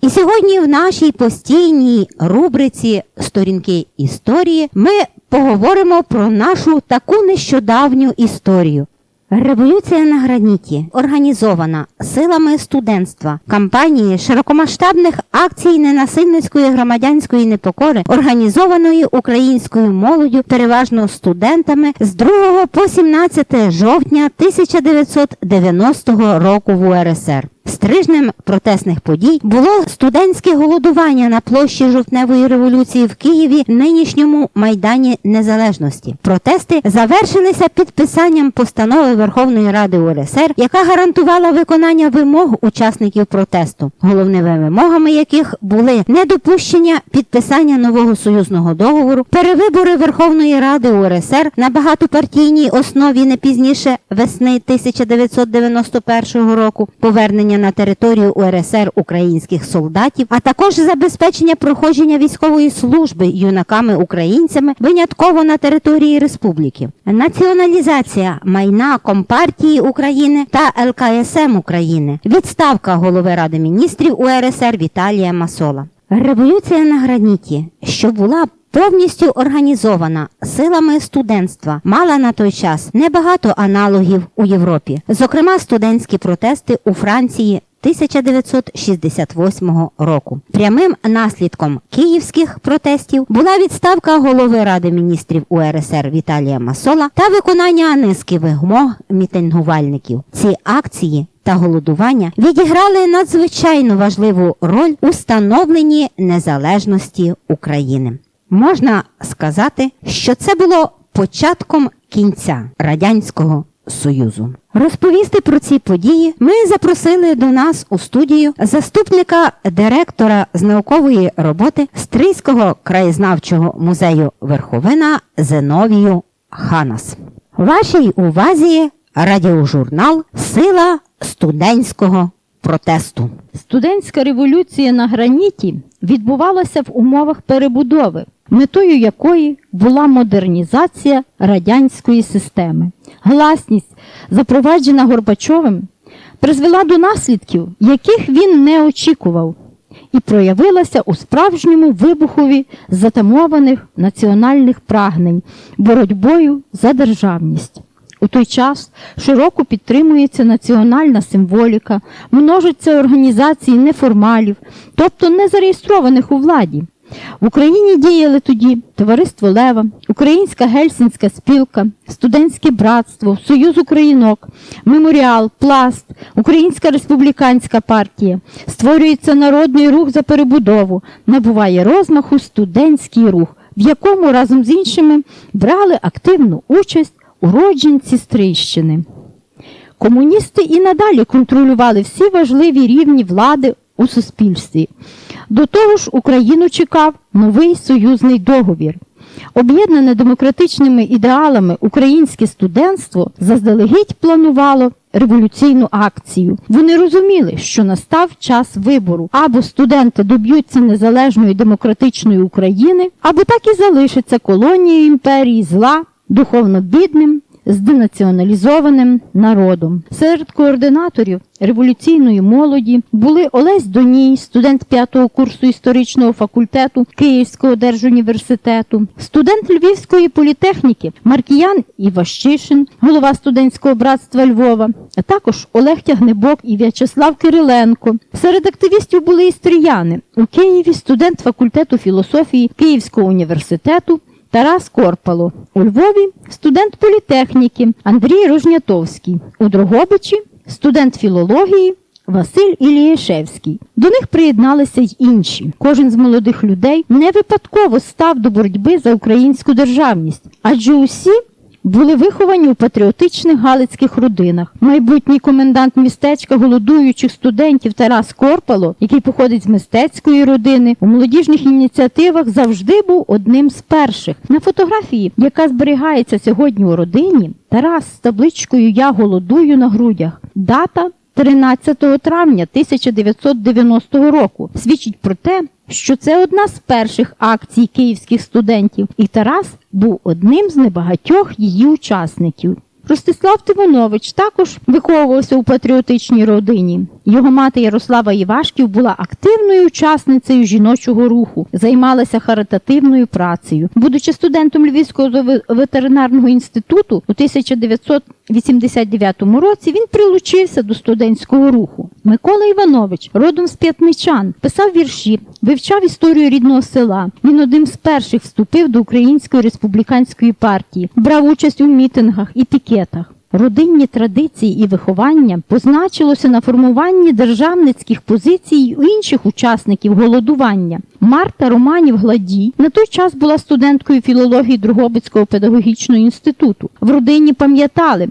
І сьогодні в нашій постійній рубриці Сторінки історії ми поговоримо про нашу таку нещодавню історію. Революція на граніті організована силами студентства, кампанії широкомасштабних акцій ненасильницької громадянської непокори, організованої українською молоддю, переважно студентами з 2 по 17 жовтня 1990 року в УРСР. Стрижнем протестних подій було студентське голодування на площі жовтневої революції в Києві, нинішньому майдані Незалежності. Протести завершилися підписанням постанови Верховної Ради УРСР, яка гарантувала виконання вимог учасників протесту, головними вимогами яких були недопущення підписання нового союзного договору, перевибори Верховної Ради УРСР на багатопартійній основі не пізніше весни 1991 року, повернення на територію УРСР українських солдатів, а також забезпечення проходження військової служби юнаками-українцями винятково на території республіки, націоналізація майна Компартії України та ЛКСМ України, відставка голови Ради міністрів УРСР Віталія Масола. Революція на граніті, що була повністю організована силами студентства, мала на той час небагато аналогів у Європі, зокрема студентські протести у Франції. 1968 року прямим наслідком київських протестів була відставка голови Ради міністрів УРСР Віталія Масола та виконання низки вимог мітингувальників. Ці акції та голодування відіграли надзвичайно важливу роль у становленні незалежності України. Можна сказати, що це було початком кінця Радянського Союзу. Розповісти про ці події ми запросили до нас у студію заступника директора з наукової роботи Стрийського краєзнавчого музею Верховина Зеновію Ханас. Вашій увазі радіожурнал Сила студентського протесту. Студентська революція на граніті відбувалася в умовах перебудови, метою якої була модернізація радянської системи. Гласність, запроваджена Горбачовим, призвела до наслідків, яких він не очікував, і проявилася у справжньому вибухові затамованих національних прагнень боротьбою за державність. У той час широко підтримується національна символіка, множаться організації неформалів, тобто не зареєстрованих у владі. В Україні діяли тоді Товариство Лева, Українська гельсінська спілка, Студентське братство, Союз Українок, Меморіал, Пласт, Українська республіканська партія. Створюється народний рух за перебудову, набуває розмаху студентський рух, в якому разом з іншими брали активну участь уродженці Стрийщини. Комуністи і надалі контролювали всі важливі рівні влади у суспільстві. До того ж, Україну чекав новий союзний договір. Об'єднане демократичними ідеалами українське студентство заздалегідь планувало революційну акцію. Вони розуміли, що настав час вибору, або студенти доб'ються незалежної демократичної України, або так і залишаться колонією імперії зла, духовно бідним, зденаціоналізованим народом. Серед координаторів революційної молоді були Олесь Доній, студент п'ятого курсу історичного факультету Київського держуніверситету, студент Львівської політехніки Маркіян Іващишин, голова студентського братства Львова, а також Олег Тягнебок і В'ячеслав Кириленко. Серед активістів були і стріяни у Києві студент факультету філософії Київського університету. Тарас Корпало, у Львові студент політехніки Андрій Рожнятовський, у Дрогобичі студент філології Василь Ілієшевський. До них приєдналися й інші. Кожен з молодих людей не випадково став до боротьби за українську державність, адже усі були виховані у патріотичних галицьких родинах. Майбутній комендант містечка голодуючих студентів Тарас Корпало, який походить з мистецької родини, у молодіжних ініціативах завжди був одним з перших. На фотографії, яка зберігається сьогодні у родині, Тарас з табличкою Я голодую на грудях. Дата 13 травня 1990 року свідчить про те, що це одна з перших акцій київських студентів, і Тарас був одним з небагатьох її учасників. Ростислав Тимонович також виховувався у патріотичній родині. Його мати Ярослава Івашків була активною учасницею жіночого руху, займалася харитативною працею. Будучи студентом Львівського ветеринарного інституту у 1989 році, він прилучився до студентського руху. Микола Іванович, родом з п'ятничан, писав вірші, вивчав історію рідного села. Він одним з перших вступив до Української республіканської партії, брав участь у мітингах і пікетах. Родинні традиції і виховання позначилося на формуванні державницьких позицій у інших учасників голодування. Марта Романів Гладій на той час була студенткою філології Другобицького педагогічного інституту. В родині пам'ятали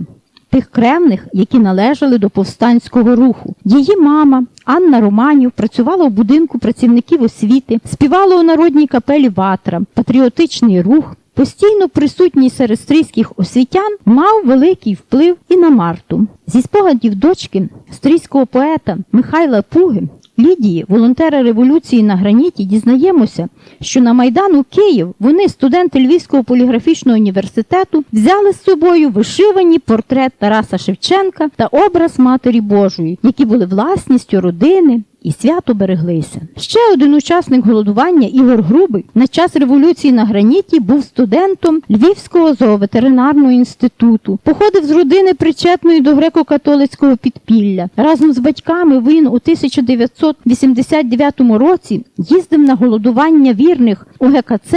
тих кревних, які належали до повстанського руху. Її мама Анна Романів працювала у будинку працівників освіти, співала у народній капелі Ватра, патріотичний рух. Постійно присутній серед стрійських освітян мав великий вплив і на Марту. Зі спогадів дочки стрійського поета Михайла Пуги Лідії, волонтера революції на граніті, дізнаємося, що на Майдан у Київ вони, студенти Львівського поліграфічного університету, взяли з собою вишивані портрет Тараса Шевченка та образ Матері Божої, які були власністю родини. І свято береглися. Ще один учасник голодування Ігор Грубий на час революції на граніті був студентом Львівського зооветеринарного інституту. Походив з родини причетної до греко-католицького підпілля. Разом з батьками він у 1989 році їздив на голодування вірних у ГКЦ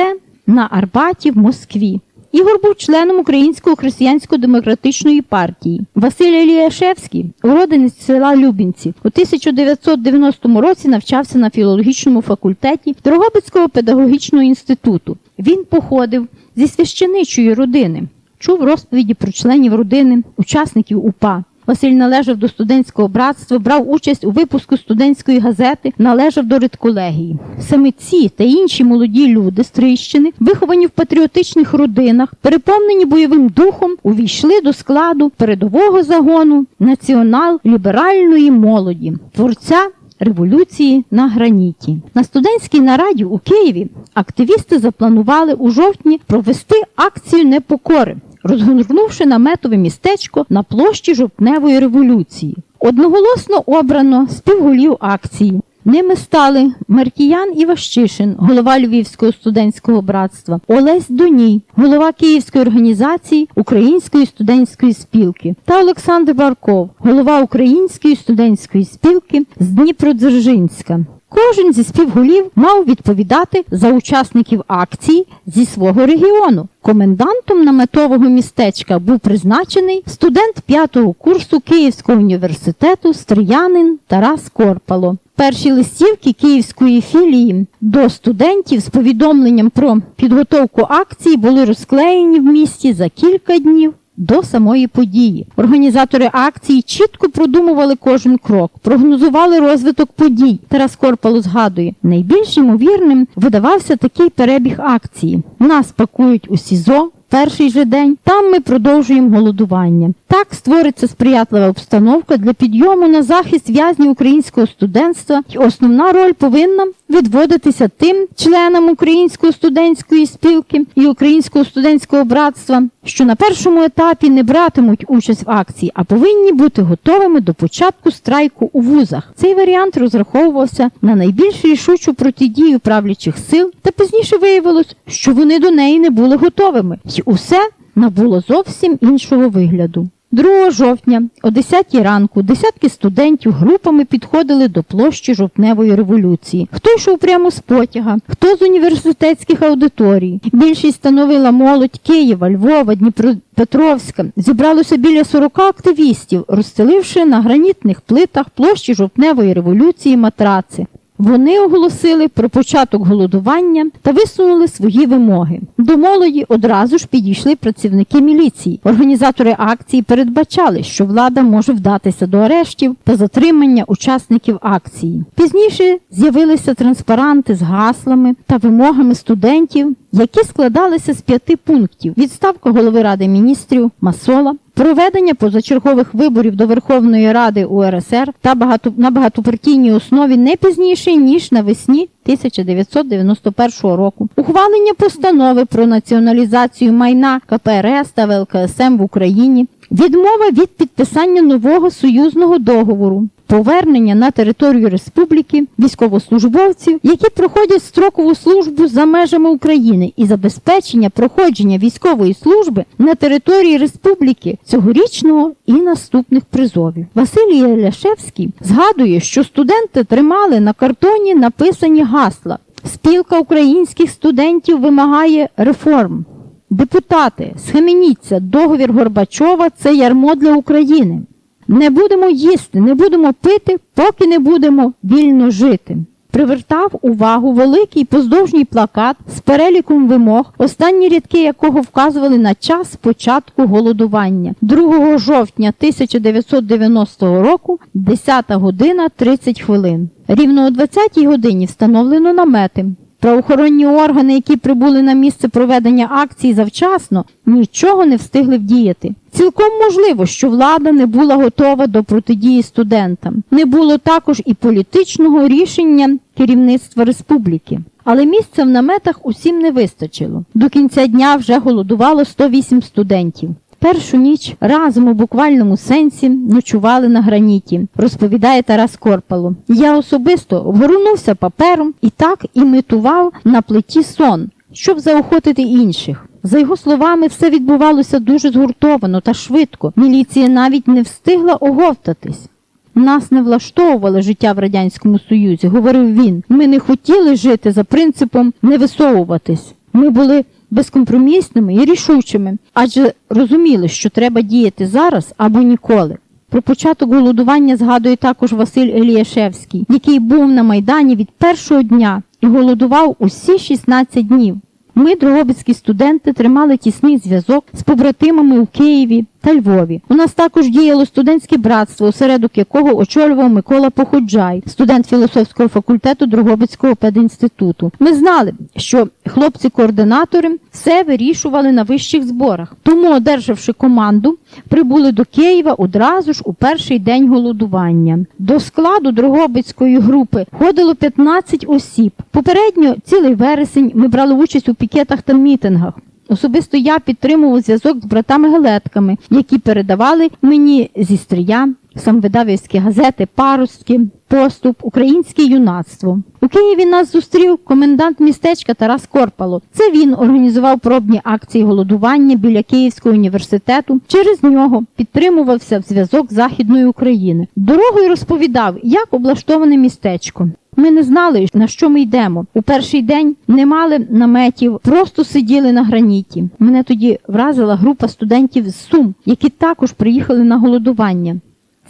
на Арбаті в Москві. Ігор був членом Української християнсько-демократичної партії. Василь Ліяшевський, уродинець села Любінці, у 1990 році навчався на філологічному факультеті Дрогобицького педагогічного інституту. Він походив зі священичої родини, чув розповіді про членів родини, учасників УПА. Василь належав до студентського братства, брав участь у випуску студентської газети, належав до редколегії. Саме ці та інші молоді люди з Трищини, виховані в патріотичних родинах, переповнені бойовим духом, увійшли до складу передового загону націонал-ліберальної молоді, творця революції на граніті. На студентській нараді у Києві активісти запланували у жовтні провести акцію непокори розгорнувши наметове містечко на площі жовтневої революції. Одноголосно обрано співголів акції. Ними стали Маркіян Іващишин, голова Львівського студентського братства, Олесь Доній, голова Київської організації Української студентської спілки, та Олександр Барков, голова Української студентської спілки з Дніпродзержинська. Кожен зі співголів мав відповідати за учасників акції зі свого регіону. Комендантом наметового містечка був призначений студент п'ятого курсу Київського університету Стріянин Тарас Корпало. Перші листівки Київської філії до студентів з повідомленням про підготовку акції були розклеєні в місті за кілька днів до самої події. Організатори акції чітко продумували кожен крок, прогнозували розвиток подій. Тарас Корпало згадує, найбільш ймовірним видавався такий перебіг акції. Нас пакують у СІЗО. Перший же день там ми продовжуємо голодування. Так створиться сприятлива обстановка для підйому на захист в'язнів українського студентства, і основна роль повинна відводитися тим членам Української студентської спілки і Українського студентського братства, що на першому етапі не братимуть участь в акції, а повинні бути готовими до початку страйку у вузах. Цей варіант розраховувався на найбільш рішучу протидію правлячих сил, та пізніше виявилось, що вони до неї не були готовими, усе набуло зовсім іншого вигляду. 2 жовтня о 10 ранку десятки студентів групами підходили до площі жовтневої революції. Хто йшов прямо з потяга, хто з університетських аудиторій. Більшість становила молодь Києва, Львова, Дніпропетровська. Зібралося біля 40 активістів, розстеливши на гранітних плитах площі жовтневої революції матраци. Вони оголосили про початок голодування та висунули свої вимоги. До молоді одразу ж підійшли працівники міліції. Організатори акції передбачали, що влада може вдатися до арештів та затримання учасників акції. Пізніше з'явилися транспаранти з гаслами та вимогами студентів, які складалися з п'яти пунктів: відставка голови ради міністрів Масола. Проведення позачергових виборів до Верховної Ради УРСР та багато на багатопартійній основі не пізніше ніж навесні 1991 року. Ухвалення постанови про націоналізацію майна КПРС та ВЛКСМ в Україні. Відмова від підписання нового союзного договору. Повернення на територію республіки військовослужбовців, які проходять строкову службу за межами України, і забезпечення проходження військової служби на території республіки цьогорічного і наступних призовів. Василій Ляшевський згадує, що студенти тримали на картоні написані гасла. Спілка українських студентів вимагає реформ. Депутати, схаменіться, договір Горбачова це ярмо для України. Не будемо їсти, не будемо пити, поки не будемо вільно жити. Привертав увагу великий поздовжній плакат з переліком вимог, останні рядки якого вказували на час початку голодування 2 жовтня 1990 року, 10 година 30 хвилин. Рівно о 20 годині встановлено намети. Правоохоронні органи, які прибули на місце проведення акції завчасно, нічого не встигли вдіяти. Цілком можливо, що влада не була готова до протидії студентам. Не було також і політичного рішення керівництва республіки. Але місця в наметах усім не вистачило. До кінця дня вже голодувало 108 студентів. Першу ніч разом у буквальному сенсі ночували на граніті, розповідає Тарас Корпало. Я особисто обгорнувся папером і так імітував на плиті сон, щоб заохотити інших. За його словами, все відбувалося дуже згуртовано та швидко. Міліція навіть не встигла оговтатись. Нас не влаштовувало життя в Радянському Союзі, говорив він. Ми не хотіли жити за принципом не висовуватись. Ми були безкомпромісними і рішучими, адже розуміли, що треба діяти зараз або ніколи. Про початок голодування згадує також Василь Еліашевський, який був на Майдані від першого дня і голодував усі 16 днів. Ми, дрогобицькі студенти, тримали тісний зв'язок з побратимами у Києві та Львові. У нас також діяло студентське братство, осередок якого очолював Микола Походжай, студент філософського факультету Дрогобицького пединституту. Ми знали, що хлопці-координатори все вирішували на вищих зборах. Тому, одержавши команду, прибули до Києва одразу ж у перший день голодування. До складу Дрогобицької групи входило 15 осіб. Попередньо цілий вересень ми брали участь у пікетах та мітингах. Особисто я підтримував зв'язок з братами-галетками, які передавали мені зі стрія самвидавівські газети Паростки, Поступ, Українське юнацтво. У Києві нас зустрів комендант містечка Тарас Корпало. Це він організував пробні акції голодування біля Київського університету. Через нього підтримувався зв'язок Західної України. Дорогою розповідав, як облаштоване містечко. Ми не знали, на що ми йдемо. У перший день не мали наметів, просто сиділи на граніті. Мене тоді вразила група студентів з Сум, які також приїхали на голодування.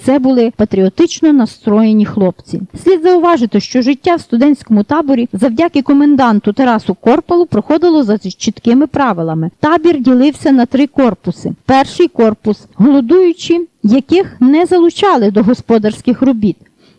Це були патріотично настроєні хлопці. Слід зауважити, що життя в студентському таборі завдяки коменданту Тарасу Корпалу проходило за чіткими правилами. Табір ділився на три корпуси. Перший корпус голодуючі, яких не залучали до господарських робіт.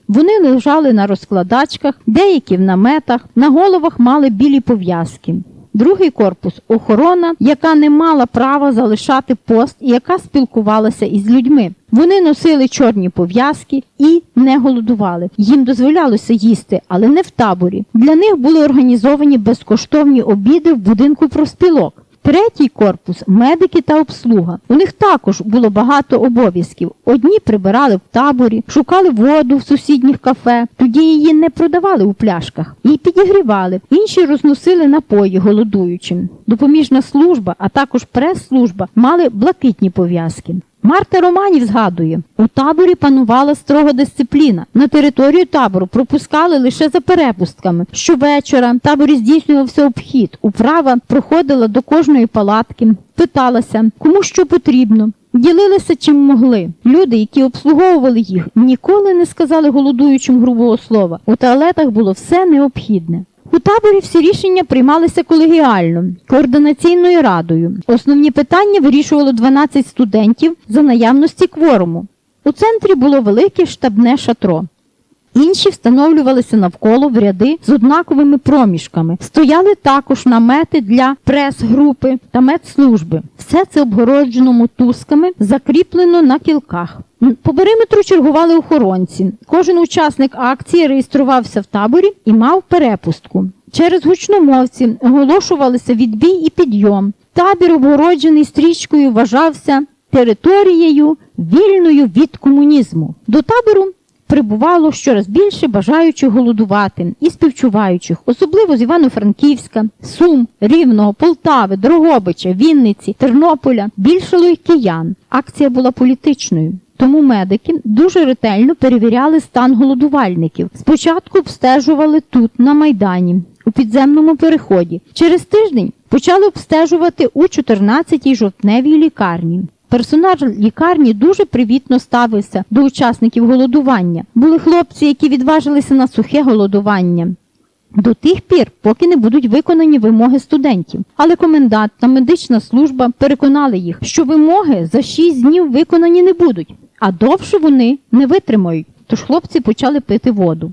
Вони лежали на розкладачках, деякі в наметах, на головах мали білі пов'язки. Другий корпус охорона, яка не мала права залишати пост і яка спілкувалася із людьми. Вони носили чорні пов'язки і не голодували. Їм дозволялося їсти, але не в таборі. Для них були організовані безкоштовні обіди в будинку профспілок. Третій корпус медики та обслуга. У них також було багато обов'язків. Одні прибирали в таборі, шукали воду в сусідніх кафе, тоді її не продавали у пляшках, її підігрівали. Інші розносили напої голодуючим. Допоміжна служба, а також прес-служба мали блакитні пов'язки. Марта Романів згадує, у таборі панувала строга дисципліна. На територію табору пропускали лише за перепустками. Щовечора в таборі здійснювався обхід. Управа проходила до кожної палатки, питалася, кому що потрібно. Ділилися чим могли. Люди, які обслуговували їх, ніколи не сказали голодуючим грубого слова. У туалетах було все необхідне. У таборі всі рішення приймалися колегіально, координаційною радою. Основні питання вирішувало 12 студентів за наявності кворуму. У центрі було велике штабне шатро. Інші встановлювалися навколо в ряди з однаковими проміжками. Стояли також намети для прес-групи та медслужби. Все це обгороджено мотузками, закріплено на кілках. По периметру чергували охоронці. Кожен учасник акції реєструвався в таборі і мав перепустку. Через гучномовці оголошувалися відбій і підйом. Табір, обгороджений стрічкою, вважався територією вільною від комунізму. До табору прибувало щораз більше бажаючих голодувати і співчуваючих, особливо з Івано-Франківська, Сум, Рівного, Полтави, Дрогобича, Вінниці, Тернополя. Більшало й киян. Акція була політичною. Тому медики дуже ретельно перевіряли стан голодувальників. Спочатку обстежували тут, на Майдані, у підземному переході. Через тиждень почали обстежувати у 14-й жовтневій лікарні. Персонал лікарні дуже привітно ставився до учасників голодування. Були хлопці, які відважилися на сухе голодування. До тих пір, поки не будуть виконані вимоги студентів. Але комендант та медична служба переконали їх, що вимоги за 6 днів виконані не будуть, а довше вони не витримають. Тож хлопці почали пити воду.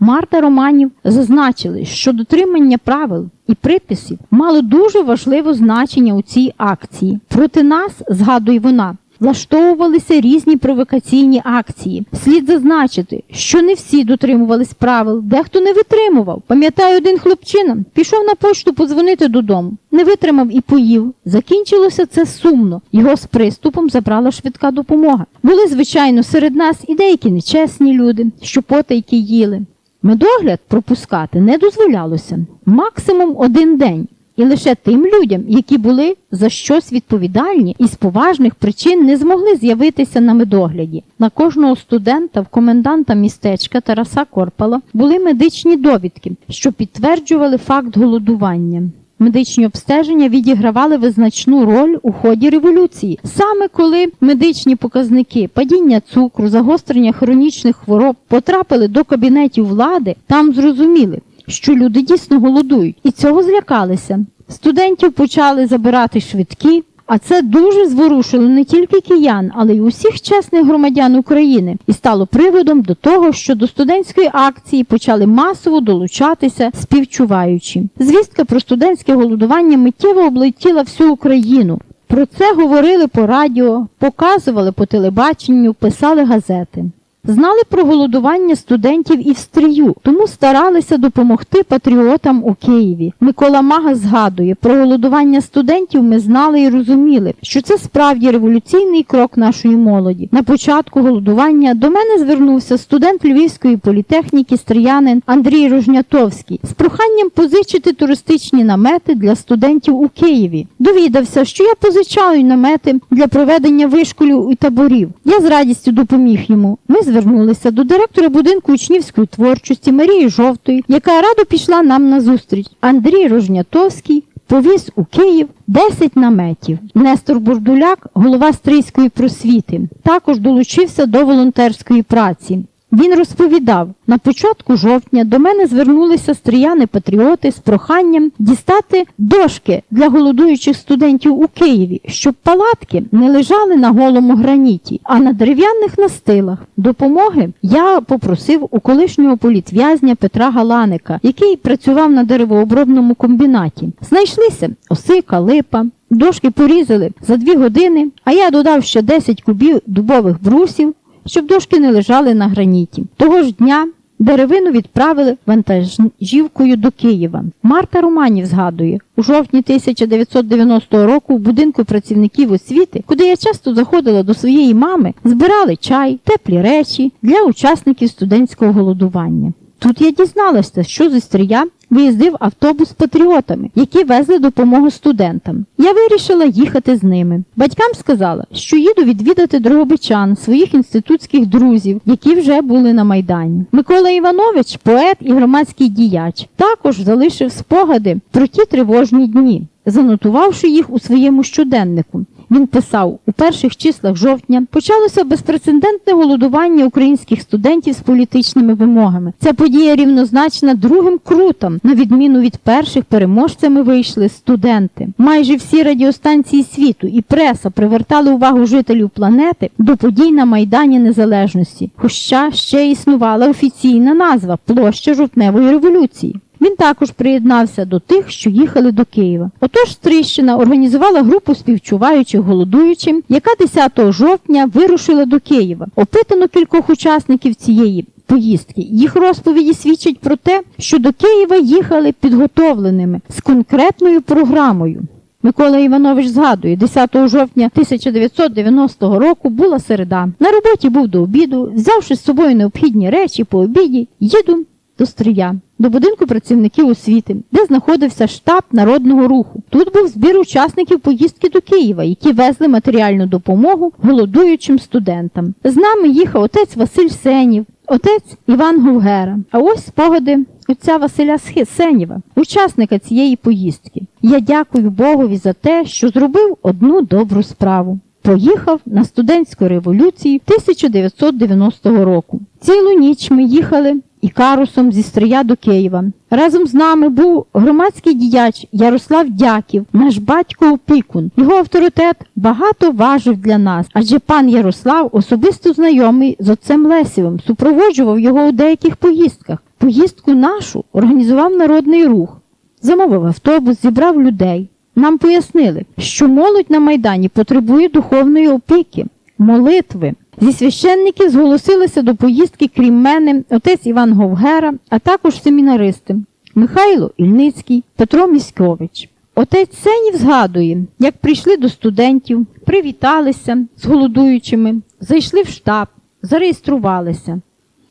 Марта Романів зазначили, що дотримання правил і приписів мало дуже важливе значення у цій акції. Проти нас, згадує вона, влаштовувалися різні провокаційні акції. Слід зазначити, що не всі дотримувались правил, дехто не витримував. Пам'ятаю, один хлопчина пішов на почту подзвонити додому, не витримав і поїв. Закінчилося це сумно. Його з приступом забрала швидка допомога. Були, звичайно, серед нас і деякі нечесні люди, що потайки їли. Медогляд пропускати не дозволялося максимум один день. І лише тим людям, які були за щось відповідальні і з поважних причин не змогли з'явитися на медогляді. На кожного студента в коменданта містечка Тараса Корпала були медичні довідки, що підтверджували факт голодування. Медичні обстеження відігравали визначну роль у ході революції. Саме коли медичні показники падіння цукру, загострення хронічних хвороб потрапили до кабінетів влади, там зрозуміли, що люди дійсно голодують, і цього злякалися. Студентів почали забирати швидкі, а це дуже зворушило не тільки киян, але й усіх чесних громадян України і стало приводом до того, що до студентської акції почали масово долучатися співчуваючі. Звістка про студентське голодування миттєво облетіла всю Україну. Про це говорили по радіо, показували по телебаченню, писали газети. Знали про голодування студентів і в стрію, тому старалися допомогти патріотам у Києві. Микола Мага згадує, про голодування студентів ми знали і розуміли, що це справді революційний крок нашої молоді. На початку голодування до мене звернувся студент Львівської політехніки стріянин Андрій Рожнятовський з проханням позичити туристичні намети для студентів у Києві. Довідався, що я позичаю намети для проведення вишколів і таборів. Я з радістю допоміг йому. Ми звернулися до директора будинку учнівської творчості Марії Жовтої, яка радо пішла нам на зустріч. Андрій Рожнятовський повіз у Київ 10 наметів. Нестор Бурдуляк, голова стрийської просвіти, також долучився до волонтерської праці. Він розповідав, на початку жовтня до мене звернулися стріяни-патріоти з проханням дістати дошки для голодуючих студентів у Києві, щоб палатки не лежали на голому граніті, а на дерев'яних настилах. Допомоги я попросив у колишнього політв'язня Петра Галаника, який працював на деревообробному комбінаті. Знайшлися осика, липа, Дошки порізали за дві години, а я додав ще 10 кубів дубових брусів, щоб дошки не лежали на граніті. Того ж дня деревину відправили вантажівкою до Києва. Марта Романів згадує, у жовтні 1990 року в будинку працівників освіти, куди я часто заходила до своєї мами, збирали чай, теплі речі для учасників студентського голодування. Тут я дізналася, що зі стрія виїздив автобус з патріотами, які везли допомогу студентам. Я вирішила їхати з ними. Батькам сказала, що їду відвідати дрогобичан, своїх інститутських друзів, які вже були на майдані. Микола Іванович, поет і громадський діяч, також залишив спогади про ті тривожні дні, занотувавши їх у своєму щоденнику. Він писав у перших числах жовтня почалося безпрецедентне голодування українських студентів з політичними вимогами. Ця подія рівнозначна другим крутам. На відміну від перших переможцями вийшли студенти. Майже всі радіостанції світу і преса привертали увагу жителів планети до подій на майдані Незалежності. Хоча ще існувала офіційна назва площа жовтневої революції. Він також приєднався до тих, що їхали до Києва. Отож, Стрищина організувала групу співчуваючих голодуючим, яка 10 жовтня вирушила до Києва. Опитано кількох учасників цієї поїздки. Їх розповіді свідчать про те, що до Києва їхали підготовленими з конкретною програмою. Микола Іванович згадує, 10 жовтня 1990 року була середа. На роботі був до обіду, взявши з собою необхідні речі по обіді, їду до Стрия, до будинку працівників освіти, де знаходився штаб народного руху. Тут був збір учасників поїздки до Києва, які везли матеріальну допомогу голодуючим студентам. З нами їхав отець Василь Сенів, отець Іван Говгера. А ось спогади отця Василя Сенєва, учасника цієї поїздки. Я дякую Богові за те, що зробив одну добру справу. Поїхав на студентську революцію 1990 року. Цілу ніч ми їхали ікарусом зі Стрия до Києва. Разом з нами був громадський діяч Ярослав Дяків, наш батько опікун. Його авторитет багато важив для нас, адже пан Ярослав особисто знайомий з отцем Лесівим, супроводжував його у деяких поїздках. Поїздку нашу організував народний рух, замовив автобус, зібрав людей. Нам пояснили, що молодь на Майдані потребує духовної опіки, молитви. Зі священників зголосилися до поїздки, крім мене, отець Іван Говгера, а також семінаристи Михайло Ільницький, Петро Міськович. Отець Сенів згадує, як прийшли до студентів, привіталися з голодуючими, зайшли в штаб, зареєструвалися.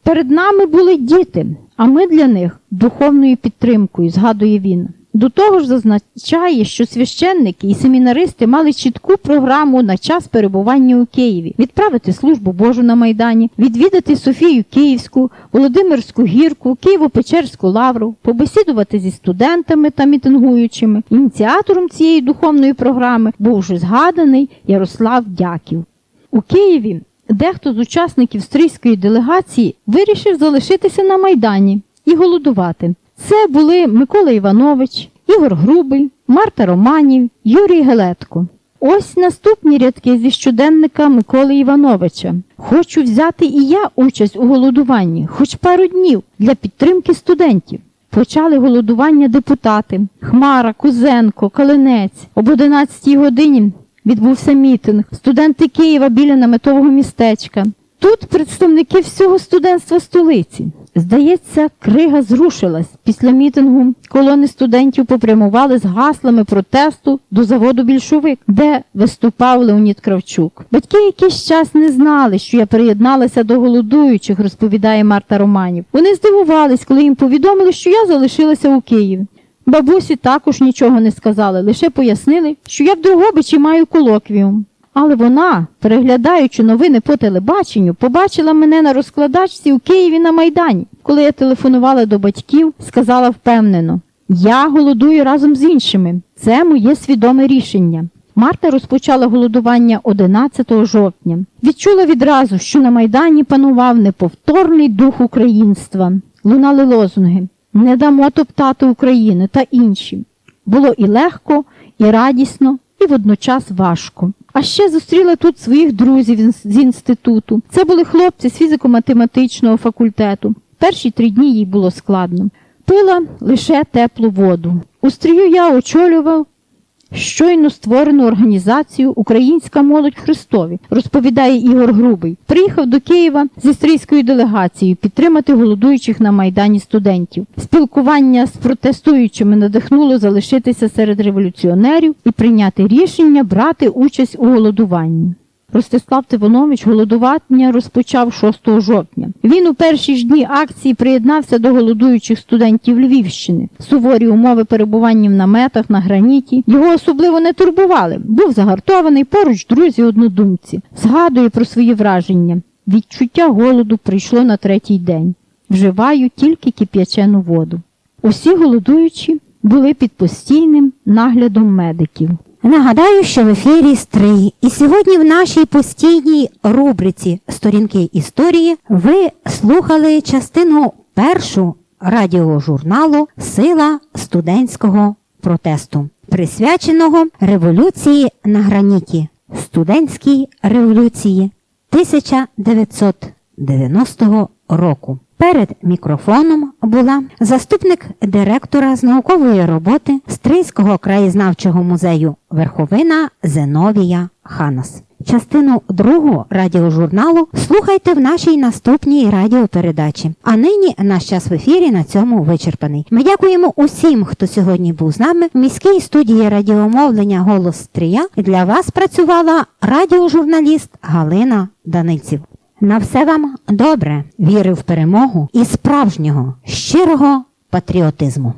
Перед нами були діти, а ми для них духовною підтримкою, згадує він. До того ж зазначає, що священники і семінаристи мали чітку програму на час перебування у Києві, відправити службу Божу на Майдані, відвідати Софію Київську, Володимирську гірку, Києво-Печерську лавру, побесідувати зі студентами та мітингуючими. Ініціатором цієї духовної програми був вже згаданий Ярослав Дяків. У Києві дехто з учасників стрийської делегації вирішив залишитися на Майдані і голодувати. Це були Микола Іванович, Ігор Грубий, Марта Романів, Юрій Гелетко. Ось наступні рядки зі щоденника Миколи Івановича. Хочу взяти і я участь у голодуванні, хоч пару днів для підтримки студентів. Почали голодування депутати Хмара, Кузенко, Калинець. Об 11 годині відбувся мітинг. Студенти Києва біля наметового містечка. Тут представники всього студентства столиці. Здається, крига зрушилась. Після мітингу колони студентів попрямували з гаслами протесту до заводу більшовик, де виступав Леонід Кравчук. Батьки якийсь час не знали, що я приєдналася до голодуючих, розповідає Марта Романів. Вони здивувались, коли їм повідомили, що я залишилася у Києві. Бабусі також нічого не сказали, лише пояснили, що я в Дрогобичі маю колоквіум. Але вона, переглядаючи новини по телебаченню, побачила мене на розкладачці у Києві на Майдані. Коли я телефонувала до батьків, сказала впевнено: Я голодую разом з іншими. Це моє свідоме рішення. Марта розпочала голодування 11 жовтня. Відчула відразу, що на Майдані панував неповторний дух українства. Лунали лозунги Не дамо топтати України та інші. Було і легко, і радісно, і водночас важко. А ще зустріла тут своїх друзів з інституту. Це були хлопці з фізико-математичного факультету. Перші три дні їй було складно. Пила лише теплу воду. У стрію я очолював щойно створену організацію Українська молодь Христові, розповідає Ігор Грубий. Приїхав до Києва зі стрійською делегацією підтримати голодуючих на майдані студентів. Спілкування з протестуючими надихнуло залишитися серед революціонерів і прийняти рішення брати участь у голодуванні. Ростислав Тивонович голодування розпочав 6 жовтня. Він у перші ж дні акції приєднався до голодуючих студентів Львівщини. Суворі умови перебування в наметах на граніті його особливо не турбували. Був загартований поруч друзі однодумці. Згадує про свої враження. Відчуття голоду прийшло на третій день. Вживаю тільки кип'ячену воду. Усі голодуючі були під постійним наглядом медиків. Нагадаю, що в ефірі Стрий. І сьогодні в нашій постійній рубриці Сторінки історії ви слухали частину першу радіожурналу Сила студентського протесту, присвяченого революції на граніті, студентській революції 1990 року. Перед мікрофоном була заступник директора з наукової роботи Стрийського краєзнавчого музею Верховина Зеновія Ханас. Частину другу радіожурналу слухайте в нашій наступній радіопередачі. А нині наш час в ефірі на цьому вичерпаний. Ми дякуємо усім, хто сьогодні був з нами в міській студії радіомовлення Голос Стрия. Для вас працювала радіожурналіст Галина Данильців. На все вам добре, віри в перемогу і справжнього щирого патріотизму.